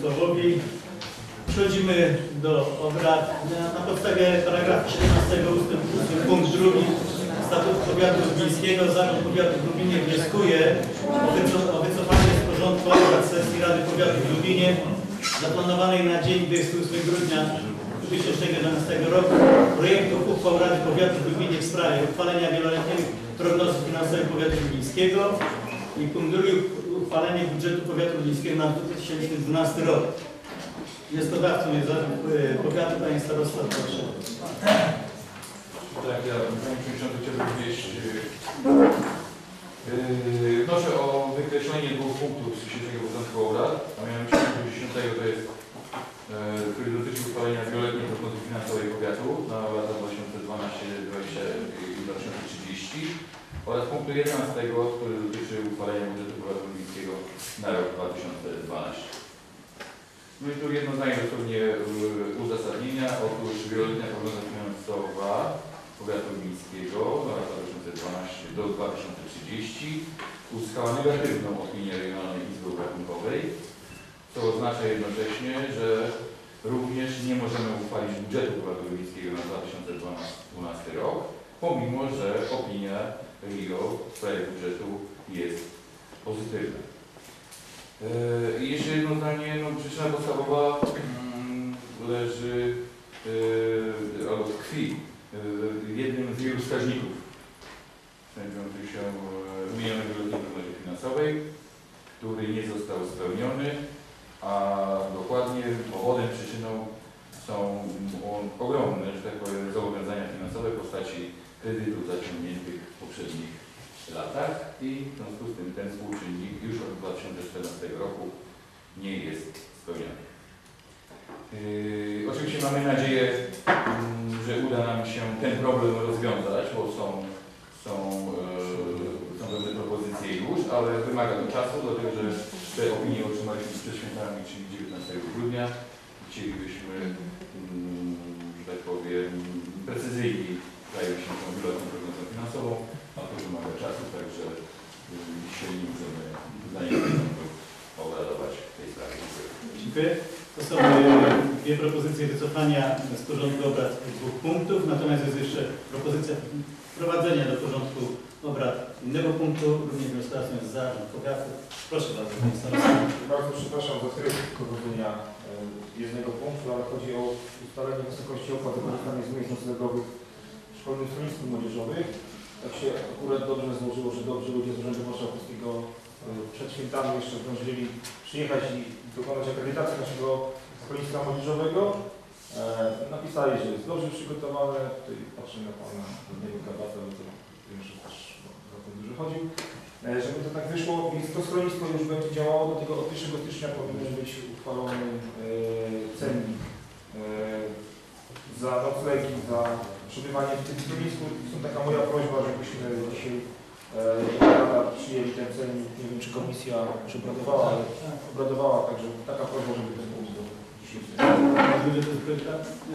Sławowi. Przechodzimy do obrad na, podstawie paragrafu 17 ustęp 8 punkt 2 Statutu Powiatu Lublińskiego. Zarząd Powiatu w Lublinie wnioskuje o, wyco- o wycofanie z porządku obrad sesji Rady Powiatu w zaplanowanej na dzień 28 grudnia 2011 roku projektu uchwał Rady Powiatu w w sprawie uchwalenia wieloletniego prognozy finansowej Powiatu Lublińskiego i punkt drugi uchwalenie budżetu Powiatu Lublińskiego na 2012 rok. Wnioskodawcą jest Zarząd e, Powiatu, Panie Starosta, proszę. Tak, ja Panie Przewodniczący wnieść. Yy, wnoszę o wykreślenie dwóch punktów z dzisiejszego porządku obrad, a mianowicie punktu 10 to jest, yy, który dotyczy uchwalenia wieloletniej prognozy finansowej powiatu na lata 2012, 20 i 2030 oraz punktu 11, który dotyczy uchwalenia budżetu lublińskiego na rok 2012. No i tu jedno zdanie dosłownie yy, uzasadnienia. Otóż wieloletnia prognoza finansowa powiatu lublińskiego na lata 2012 do 2030 uzyskała negatywną opinię Regionalnej Izby Obrachunkowej, co oznacza jednocześnie, że również nie możemy uchwalić budżetu powiatu lublińskiego na 2012 rok, pomimo że RIO w sprawie budżetu jest pozytywna. Yy, I jeszcze jedno zdanie, no, przyczyna podstawowa mm, leży yy, albo tkwi yy, w jednym z wielu wskaźników znajdujących się w wieloletniej prognozie finansowej, który nie został spełniony, a dokładnie powodem, przyczyną są mm, ogromne, że tak powiem, zobowiązania finansowe w postaci kredytów zaciągniętych w poprzednich latach i w związku z tym ten współczynnik już od 2014 roku nie jest spełniony. Yy, oczywiście mamy nadzieję, mm, że uda nam się ten problem rozwiązać, bo są, są, yy, są pewne propozycje już, ale wymaga to czasu, dlatego że te opinie otrzymaliśmy przed świętami, czyli 19 grudnia. Chcielibyśmy, mm, że tak powiem, precyzyjniej zająć się tą wieloletnią finansową, a to wymaga czasu, także dzisiaj nie możemy zdaniem obradować w tej sprawie. Dziękuję. To są e, dwie propozycje wycofania z porządku obrad tych dwóch punktów, natomiast jest jeszcze propozycja wprowadzenia do porządku obrad innego punktu, również wnioskodawcą jest Zarząd Powiatu. Proszę bardzo, Panie Starosta. Bardzo przepraszam za tryb prowadzenia e, jednego punktu, ale chodzi o ustalenie wysokości opłat za korzystanie z miejsc noclegowych w szkolnym schronisku młodzieżowych. Tak się akurat dobrze złożyło, że dobrze ludzie z Urzędu Marszałkowskiego e, przed świętami jeszcze zdążyli przyjechać i dokonać akredytacji naszego schroniska młodzieżowego. E, Napisali, że jest dobrze przygotowane. Tutaj patrzę na Pana Rodnego Kabata, bo to wiem, że też za tym dużo chodził. E, Żeby to tak wyszło, więc to schronisko już będzie działało do tego od 1 stycznia powinien być uchwalony e, cennik za noclegi, za przebywanie w tym schronisku. Stąd taka moja prośba, żebyśmy dzisiaj e, Rada przyjęli ten cennik. Nie wiem, czy komisja już obradowała, ale obradowała, także taka prośba, żeby ten punkt był dzisiaj.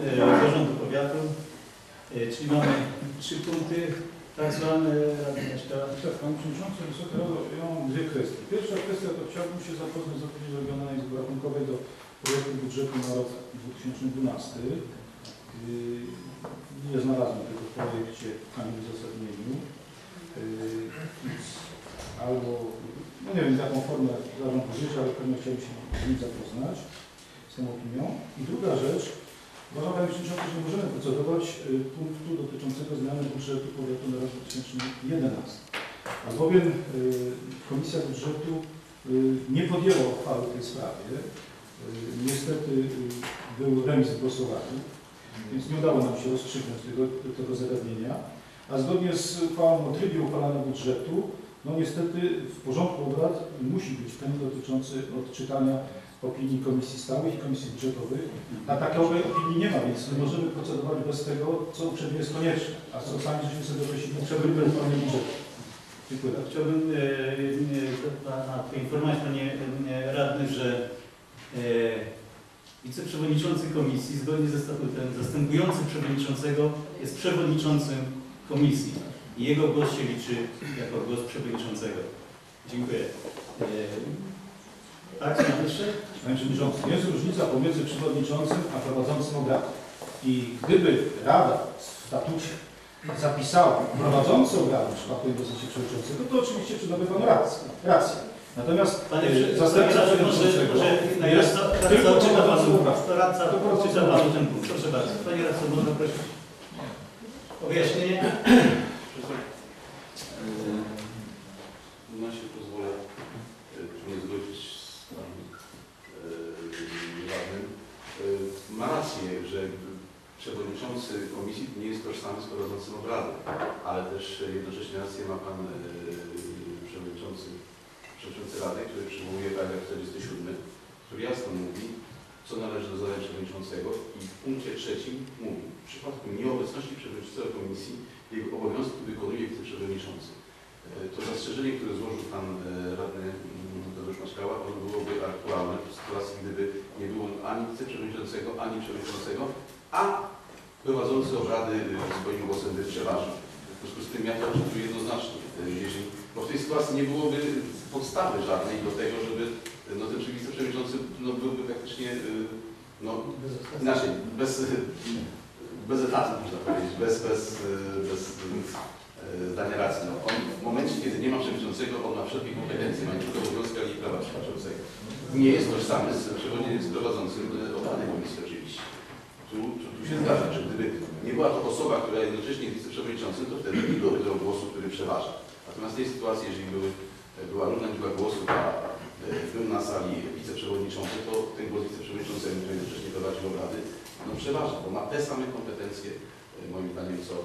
E, Zarządu Powiatu, E, czyli mamy trzy punkty. Tak zwane Rady. Tak, Panie Przewodniczący, Wysoka Rado, ja mam dwie kwestie. Pierwsza kwestia to chciałbym się zapoznać z opinią Regionalnej Izby Rachunkowej do projektu budżetu na rok 2012. Yy, Nie znalazłem tego w projekcie ani w uzasadnieniu. Yy, albo, no nie wiem jaką formę zarząd użyć, ale pewnie chciałbym się z nim zapoznać, z tą opinią. I druga rzecz, Uważam Panie Przewodniczący, że możemy procedować y, punktu dotyczącego zmiany budżetu powiatu na rok 2011. Albowiem Komisja Budżetu nie podjęła uchwały w tej sprawie. Niestety był remis w głosowaniu, więc nie udało nam się rozstrzygnąć tego, tego zagadnienia. A zgodnie z uchwałą o trybie uchwalania budżetu, no niestety w porządku obrad musi być ten dotyczący odczytania opinii Komisji Stałych i Komisji Budżetowych, a takowej opinii nie ma, więc nie możemy procedować bez tego, co uprzednio jest konieczne, a co sami żeśmy sobie określili potrzeby wypełnienia budżetu. Dziękuję. Chciałbym e, e, Pana poinformować, Panie e, Radny, że e, wiceprzewodniczący komisji zgodnie ze statutem zastępujący przewodniczącego jest przewodniczącym komisji i jego głos się liczy jako głos przewodniczącego. Dziękuję. E, Tak, mam jeszcze? Panie Przewodniczący, jest różnica pomiędzy przewodniczącym a prowadzącym obrady. I gdyby Rada w statucie zapisała prowadzący obrady w przypadku inwestycji przewodniczącego, to oczywiście przydałoby Panu rację. rację. Natomiast Panie zastępca może, przewodniczącego jest tylko to radca ten punkt. Proszę bardzo. Panie radco, można prosić o wyjaśnienie? No się pozwolę nie zgodzić z panem radnym. E, Ma rację, że przewodniczący komisji nie jest tożsamy z prowadzącym obrady, ale też jednocześnie rację ma pan przewodniczący Rady, który przywołuje paragraf 47, który jasno mówi, co należy do zadań przewodniczącego i w punkcie trzecim mówi, w przypadku nieobecności przewodniczącego komisji jego obowiązki wykonuje wiceprzewodniczący. E, To zastrzeżenie, które złożył Pan e, Radny mm, Tadeusz Maszkała, ono byłoby aktualne w sytuacji, gdyby nie było ani wiceprzewodniczącego, ani przewodniczącego, a prowadzący obrady e, swoim głosem by przeważył. W związku z tym ja to odczytuję jednoznacznie. Bo w tej sytuacji nie byłoby podstawy żadnej do tego, żeby no, ten wiceprzewodniczący no, byłby praktycznie e, no, inaczej, bez, bez etatu można powiedzieć, bez, bez, e, bez e, zdania racji. No, on w momencie, kiedy nie ma przewodniczącego, on ma wszelkie kompetencje, ma nie tylko obowiązki, ale i prawa przewodniczącego. Nie jest tożsamy z przewodniczącym z prowadzącym obrady komisji oczywiście. Tu, tu, tu się zgadza, że gdyby nie była to osoba, która jednocześnie jest wiceprzewodniczącym, to wtedy nie byłoby tego głosu, który przeważa. Natomiast w tej sytuacji, jeżeli były, była różna liczba głosów, a e, był na sali wiceprzewodniczący, to ten głos wiceprzewodniczącego, który jednocześnie prowadził obrady, no przeważa, bo ma te same kompetencje, e, moim zdaniem, co, e,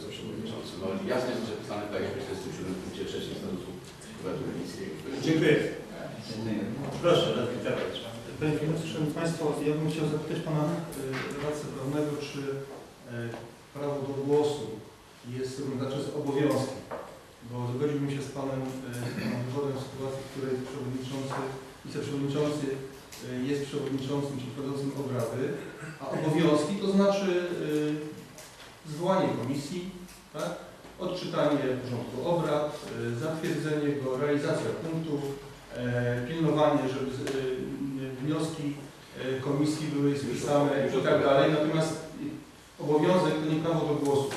co przewodniczący. No jasno jest zapisane tak, jak w 7 punkcie 3 statutu powiatu miejskiego. Dziękuję. Proszę, radny. Panie Przewodniczący, Szanowni Państwo, ja bym chciał zapytać Pana radcę prawnego, czy e, prawo do głosu jest równoznaczne z obowiązkiem, bo zgodziłbym się z Panem e, Panem wywodem w sytuacji, w której przewodniczący, wiceprzewodniczący e, jest przewodniczącym czy prowadzącym obrady, a obowiązki to znaczy e, zwołanie komisji, tak? odczytanie porządku obrad, zatwierdzenie go, realizacja punktów, pilnowanie, żeby wnioski komisji były spisane i tak dalej. Natomiast obowiązek to nie prawo do głosu.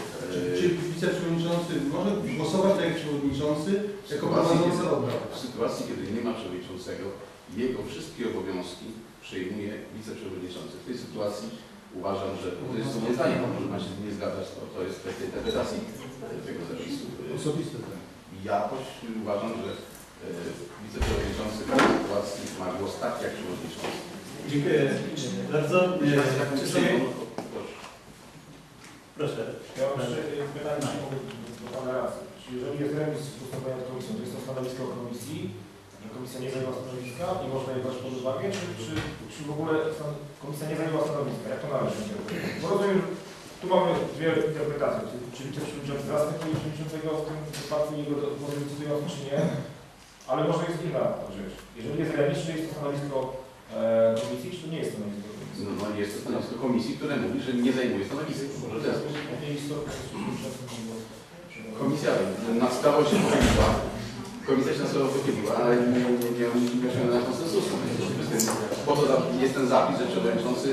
Wiceprzewodniczący może głosować tak jak przewodniczący, jako prowadzący obrad? W sytuacji, kiedy nie ma przewodniczącego, jego wszystkie obowiązki przejmuje wiceprzewodniczący. W tej sytuacji uważam, że to jest nie zdanie, może pan się nie zgadzać, to, to jest kwestia interpretacji tego zapisu. Osobiste tak. Ja też uważam, że e, wiceprzewodniczący w tej sytuacji ma głos tak jak przewodniczący. Dziękuję bardzo. Czy są... Proszę. Proszę. Ja mam jeszcze e, pytanie do Pana Radcy. Czy jeżeli jest remis postępowania nad komisją, to jest to stanowisko komisji, że komisja nie zajęła stanowiska, nie można je brać pod uwagę, czy, czy, czy w ogóle komisja nie zajęła stanowiska? Jak to należy interpretować? Bo rozumiem, że tu mamy dwie interpretacje. Czy, czy wiceprzewodniczący zastępuje przewodniczącego w tym wypadku jego decydujący, czy nie? Ale może jest inna rzecz. Jeżeli jest remis, czy jest to stanowisko e, komisji, czy to nie jest stanowisko komisji? No, no jest to stanowisko komisji, które mówi, że nie zajmuje stanowiska. Może w ten Komisja nad sprawą się pochyliła. Komisja się na sprawę pochyliła, ale nie, nie, nie, nie osiągnęła konsensusu. Po to jest ten zapis, że przewodniczący,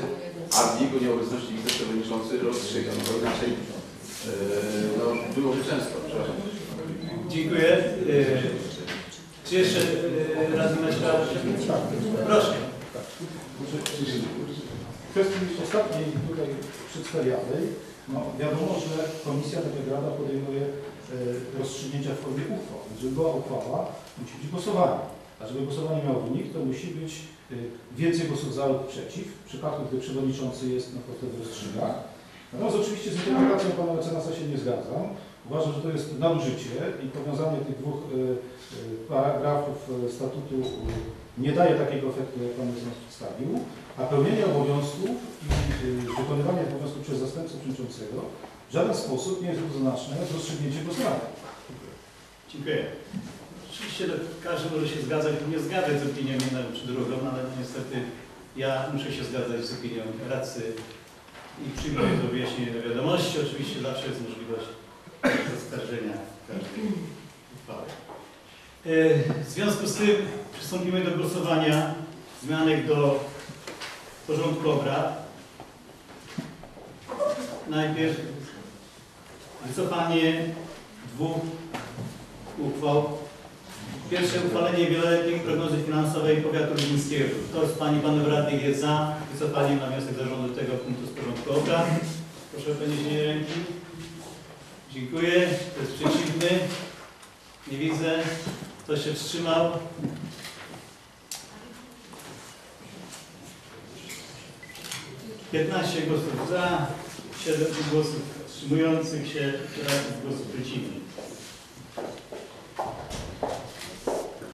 a w jego nieobecności wiceprzewodniczący rozstrzyga. No to inaczej e, no, byłoby często. Przepraszam. Dziękuję. E, Czy jeszcze e, radny Meszka? Proszę. W kwestii ostatniej tutaj przedstawianej, no wiadomo, że komisja, tak jak Rada, podejmuje rozstrzygnięcia w formie uchwał. Żeby była uchwała, musi być głosowanie. A żeby głosowanie miało wynik, to musi być e, więcej głosów za lub przeciw. W przypadku, gdy przewodniczący jest na przykład wtedy rozstrzyga. Natomiast oczywiście z interpretacją pana mecenasa się nie zgadzam. Uważam, że to jest nadużycie i powiązanie tych dwóch e, e, paragrafów e, statutu e, nie daje takiego efektu, jak Pan mecenas przedstawił, a pełnienie obowiązków i wykonywanie obowiązków przez zastępcę przewodniczącego w żaden sposób nie jest równoznaczne z rozstrzygnięciem głosowania. Dziękuję. Oczywiście każdy może się zgadzać lub nie zgadzać z opinią jedną czy drugą, ale no, niestety ja muszę się zgadzać z opinią radcy i przyjmuję to wyjaśnienie do wiadomości. Oczywiście zawsze jest możliwość zaskarżenia każdej uchwały. E, W związku z tym przystąpimy do głosowania zmianek do porządku obrad. Najpierw wycofanie dwóch uchwał. Pierwsze uchwalenie wieloletniej prognozy finansowej powiatu lubińskiego. Kto z Pani Panów Radnych jest za wycofaniem na wniosek zarządu tego punktu z porządku obrad? Proszę o podniesienie ręki. Dziękuję. Kto jest przeciwny? Nie widzę. Kto się wstrzymał? Piętnaście głosów za, siedem głosów wstrzymujących się, 11 głosów przeciwnych.